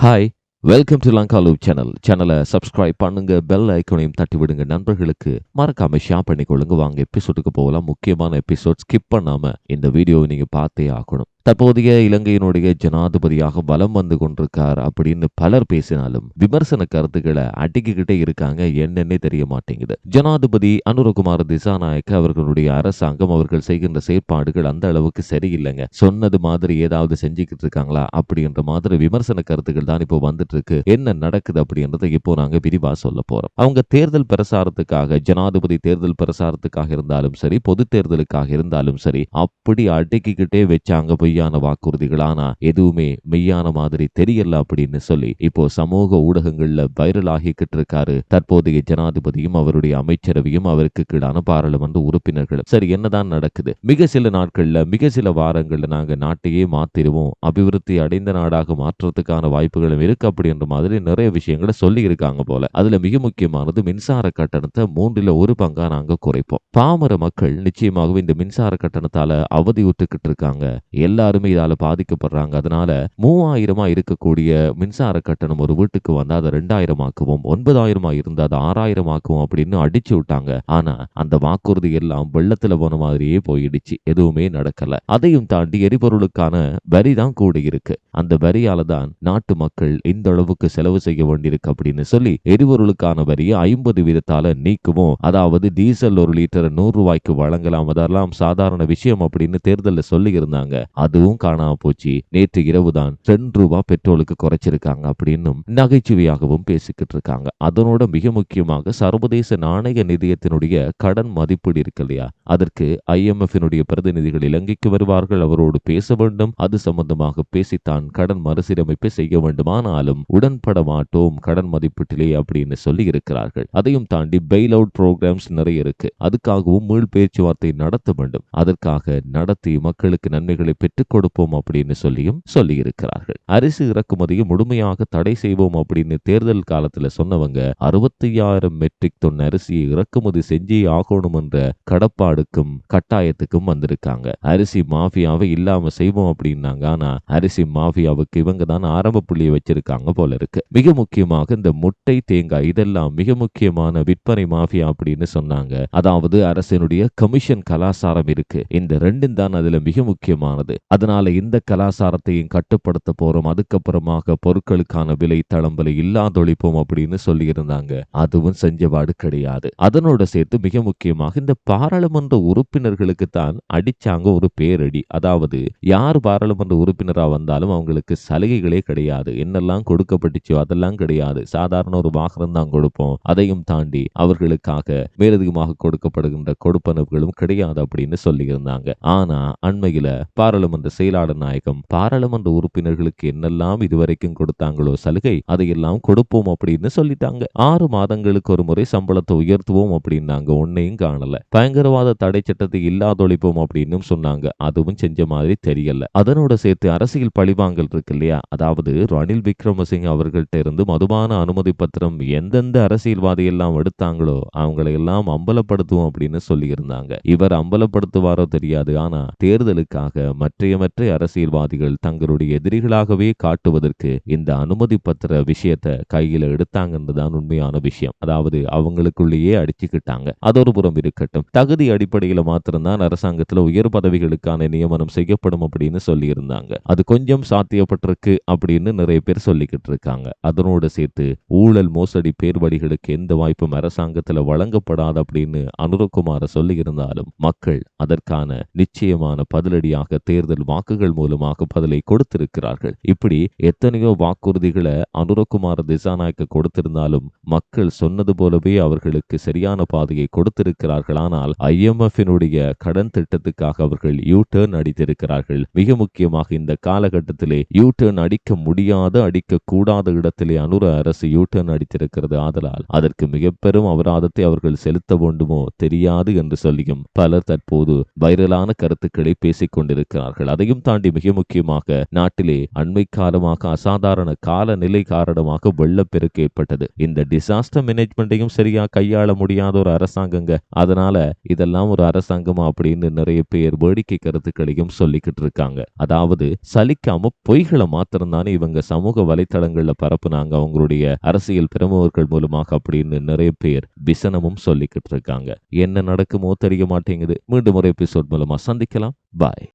Hi welcome to Lanka loop channel சேனலை subscribe பண்ணுங்க bell ஐக்கனையும் தட்டி விடுங்க. நண்பர்களுக்கு மறக்காம ஷேர் பண்ணிக்கொள்ளுங்க. வாங்க எபிசோடுக்கு போகலாம். முக்கியமான எபிசோட் ஸ்கிப் பண்ணாம இந்த வீடியோவை நீங்க பார்த்தே ஆகணும். தற்போதைய இலங்கையினுடைய ஜனாதிபதியாக வலம் வந்து கொண்டிருக்கார் அப்படின்னு பலர் பேசினாலும் விமர்சன கருத்துக்களை அடிக்கிக்கிட்டே இருக்காங்க. என்னன்னே தெரிய மாட்டேங்குது. ஜனாதிபதி அனுரகுமார் திசாநாயக்க அவர்களுடைய அரசாங்கம் அவர்கள் செய்கின்ற செயற்பாடுகள் அந்த அளவுக்கு சரியில்லைங்க. சொன்னது மாதிரி ஏதாவது செஞ்சுக்கிட்டு இருக்காங்களா அப்படின்ற மாதிரி விமர்சன கருத்துக்கள் தான் இப்போ வந்துட்டு இருக்கு என்ன நடக்குது அப்படின்றத இப்போ நாங்க விரிவா சொல்ல போறோம். அவங்க தேர்தல் பிரசாரத்துக்காக ஜனாதிபதி தேர்தல் பிரசாரத்துக்காக இருந்தாலும் சரி பொது தேர்தலுக்காக இருந்தாலும் சரி அப்படி அடக்கிக்கிட்டே வச்சாங்க போய் பொய்யான வாக்குறுதிகள் எதுவுமே மெய்யான மாதிரி தெரியல அப்படின்னு சொல்லி இப்போ சமூக ஊடகங்கள்ல வைரல் ஆகிக்கிட்டு இருக்காரு தற்போதைய ஜனாதிபதியும் அவருடைய அமைச்சரவையும் அவருக்கு கீழான பாராளுமன்ற உறுப்பினர்களும். சரி என்னதான் நடக்குது? மிக சில நாட்கள்ல மிக சில வாரங்கள்ல நாங்க நாட்டையே மாத்திருவோம். அபிவிருத்தி அடைந்த நாடாக மாற்றுறதுக்கான வாய்ப்புகளும் இருக்கு அப்படின்ற மாதிரி நிறைய விஷயங்களை சொல்லி இருக்காங்க போல. அதுல மிக முக்கியமானது மின்சார கட்டணத்தை மூன்றில் ஒரு பங்கா நாங்க குறைப்போம். பாமர மக்கள் நிச்சயமாகவே இந்த மின்சார கட்டணத்தால அவதியுற்றுக்கிட்டு இருக்காங்க எல்லா எல்லாருமே இதால பாதிக்கப்படுறாங்க. அதனால மூவாயிரமா இருக்கக்கூடிய மின்சார கட்டணம் ஒரு வீட்டுக்கு வந்தா அதை ரெண்டாயிரம் ஆக்குவோம் ஒன்பதாயிரமா இருந்தா அதை ஆறாயிரம் ஆக்குவோம் அப்படின்னு அடிச்சு விட்டாங்க. ஆனா அந்த வாக்குறுதி எல்லாம் வெள்ளத்துல போன மாதிரியே போயிடுச்சு. எதுவுமே நடக்கல. அதையும் தாண்டி எரிபொருளுக்கான வரி தான் கூட இருக்கு. அந்த வரியால தான் நாட்டு மக்கள் இந்த அளவுக்கு செலவு செய்ய வேண்டியிருக்கு அப்படின்னு சொல்லி எரிபொருளுக்கான வரியை ஐம்பது வீதத்தால நீக்குவோம். அதாவது டீசல் ஒரு லிட்டர் நூறு ரூபாய்க்கு வழங்கலாம். அதெல்லாம் சாதாரண விஷயம் அப்படின்னு தேர்தலில் சொல்லி இருந்தாங்க அதுவும் காணாம போச்சு. நேற்று இரவு தான் ரெண்டு ரூபா பெட்ரோலுக்கு குறைச்சிருக்காங்க அப்படின்னும் நகைச்சுவையாகவும் பேசிக்கிட்டு இருக்காங்க. அதனோட மிக முக்கியமாக சர்வதேச நாணய நிதியத்தினுடைய கடன் மதிப்பீடு இருக்கு இல்லையா? அதற்கு ஐஎம்எஃபினுடைய பிரதிநிதிகள் இலங்கைக்கு வருவார்கள். அவரோடு பேச வேண்டும். அது சம்பந்தமாக பேசித்தான் கடன் மறுசீரமைப்பு செய்ய வேண்டுமானாலும் உடன்பட மாட்டோம் கடன் மதிப்பீட்டிலே அப்படின்னு சொல்லி இருக்கிறார்கள். அதையும் தாண்டி பெயில் அவுட் ப்ரோக்ராம்ஸ் நிறைய இருக்கு. அதுக்காகவும் மீள் பேச்சுவார்த்தை நடத்த வேண்டும். அதற்காக நடத்தி மக்களுக்கு நன்மைகளை பெற்று கொடுப்போம் அப்படின்னு சொல்லியும் சொல்லி இருக்கிறார்கள் அரிசி இறக்குமதியை முழுமையாக தடை செய்வோம் அப்படின்னு தேர்தல் காலத்துல சொன்னவங்க அறுபத்தி ஐயாயிரம் மெட்ரிக் தொன் அரிசியை இறக்குமதி செஞ்சே ஆகணும் என்ற கடப்பாடுக்கும் கட்டாயத்துக்கும் வந்திருக்காங்க. அரிசி மாஃபியாவை இல்லாம செய்வோம் அப்படின்னாங்க. ஆனா அரிசி மாஃபியாவுக்கு இவங்க தான் ஆரம்ப புள்ளியை வச்சிருக்காங்க போல இருக்கு. மிக முக்கியமாக இந்த முட்டை தேங்காய் இதெல்லாம் மிக முக்கியமான விற்பனை மாஃபியா அப்படின்னு சொன்னாங்க. அதாவது அரசினுடைய கமிஷன் கலாச்சாரம் இருக்கு. இந்த ரெண்டும் தான் அதுல மிக முக்கியமானது. அதனால இந்த கலாச்சாரத்தையும் கட்டுப்படுத்த போறோம். அதுக்கப்புறமாக பொருட்களுக்கான விலை தளம்பலை இல்லாதொழிப்போம் அப்படின்னு சொல்லியிருந்தாங்க. அதுவும் செஞ்சபாடு கிடையாது. அதனோட சேர்த்து மிக முக்கியமாக இந்த பாராளுமன்ற உறுப்பினர்களுக்கு தான் அடிச்சாங்க ஒரு பேரடி. அதாவது யார் பாராளுமன்ற உறுப்பினரா வந்தாலும் அவங்களுக்கு சலுகைகளே கிடையாது. என்னெல்லாம் கொடுக்கப்பட்டுச்சோ அதெல்லாம் கிடையாது. சாதாரண ஒரு வாகனம் தான் கொடுப்போம். அதையும் தாண்டி அவர்களுக்காக மேலதிகமாக கொடுக்கப்படுகின்ற கொடுப்பனவுகளும் கிடையாது அப்படின்னு சொல்லியிருந்தாங்க. ஆனா அண்மையில பாராளுமன்ற செயலாளர் நாயகம் பாராளுமன்ற உறுப்பினர்களுக்கு என்னெல்லாம் இதுவரைக்கும் கொடுத்தாங்களோ சலுகை அதையெல்லாம் கொடுப்போம் அப்படின்னு சொல்லிட்டாங்க. ஆறு மாதங்களுக்கு ஒரு முறை சம்பளத்தை உயர்த்துவோம் அப்படின்னாங்க ஒன்னையும் காணல. பயங்கரவாத தடை சட்டத்தை இல்லாதொழிப்போம் அப்படின்னு சொன்னாங்க. அதுவும் செஞ்ச மாதிரி தெரியல. அதனோட சேர்த்து அரசியல் பழிவாங்கல் இருக்கு இல்லையா? அதாவது ரணில் விக்ரமசிங்க அவர்கள்ட்ட இருந்து மதுபான அனுமதி பத்திரம் எந்தெந்த அரசியல்வாதி எல்லாம் எடுத்தாங்களோ அவங்களை எல்லாம் அம்பலப்படுத்துவோம் அப்படின்னு சொல்லியிருந்தாங்க. இவர் அம்பலப்படுத்துவாரோ தெரியாது. ஆனா தேர்தலுக்காக மற்ற மற்ற அரசியல்வாதிகள் தங்களுடைய எதிரிகளாகவே காட்டுவதற்கு இந்த அனுமதி பத்திர விஷயத்தை கையில எடுத்தாங்கன்றதுதான் உண்மையான விஷயம். அதாவது அவங்களுக்குள்ளேயே அடிச்சுக்கிட்டாங்க. அது ஒரு புறம் இருக்கட்டும். தகுதி அடிப்படையில மாத்திரம்தான் அரசாங்கத்துல உயர் பதவிகளுக்கான நியமனம் செய்யப்படும் அப்படின்னு சொல்லி இருந்தாங்க அது கொஞ்சம் சாத்தியப்பட்டிருக்கு அப்படின்னு நிறைய பேர் சொல்லிக்கிட்டு இருக்காங்க. அதனோடு சேர்த்து ஊழல் மோசடி பேர்வழிகளுக்கு எந்த வாய்ப்பும் அரசாங்கத்துல வழங்கப்படாது அப்படின்னு அனுரகுமார சொல்லி இருந்தாலும் மக்கள் அதற்கான நிச்சயமான பதிலடியாக தேர்தல் வாக்குகள் மூலமாக பதிலை கொடுத்திருக்கிறார்கள். இப்படி எத்தனையோ வாக்குறுதிகளை அனுரகுமார திசாநாயக்க கொடுத்திருந்தாலும் மக்கள் சொன்னது போலவே அவர்களுக்கு சரியான பாதையை கொடுத்திருக்கிறார்கள். ஆனால் ஐஎம்எஃபினுடைய கடன் திட்டத்துக்காக அவர்கள் யூ டேர்ன் அடித்திருக்கிறார்கள். மிக முக்கியமாக இந்த காலகட்டத்திலே யூ டேர்ன் அடிக்க முடியாத அடிக்க கூடாத இடத்திலே அனுர அரசு யூ டேர்ன் அடித்திருக்கிறது. ஆதலால் அதற்கு மிக பெரும் அபராதத்தை அவர்கள் செலுத்த வேண்டுமோ தெரியாது என்று சொல்லியும் பலர் தற்போது வைரலான கருத்துக்களை பேசிக் கொண்டிருக்கிறார்கள் கொண்டிருக்கிறார்கள் அதையும் தாண்டி மிக முக்கியமாக நாட்டிலே அண்மை காலமாக அசாதாரண காலநிலை காரணமாக வெள்ளப்பெருக்கு ஏற்பட்டது. இந்த டிசாஸ்டர் மேனேஜ்மெண்ட்டையும் சரியா கையாள முடியாத ஒரு அரசாங்கங்க. அதனால இதெல்லாம் ஒரு அரசாங்கமா அப்படின்னு நிறைய பேர் வேடிக்கை கருத்துக்களையும் சொல்லிக்கிட்டு இருக்காங்க. அதாவது சலிக்காம பொய்களை மாத்திரம்தானே இவங்க சமூக வலைத்தளங்கள்ல பரப்புனாங்க. அவங்களுடைய அரசியல் பிரமுகர்கள் மூலமாக அப்படின்னு நிறைய பேர் விசனமும் சொல்லிக்கிட்டு இருக்காங்க. என்ன நடக்குமோ தெரிய மாட்டேங்குது. மீண்டும் ஒரு எபிசோட் மூலமா சந்திக்கலாம். பாய்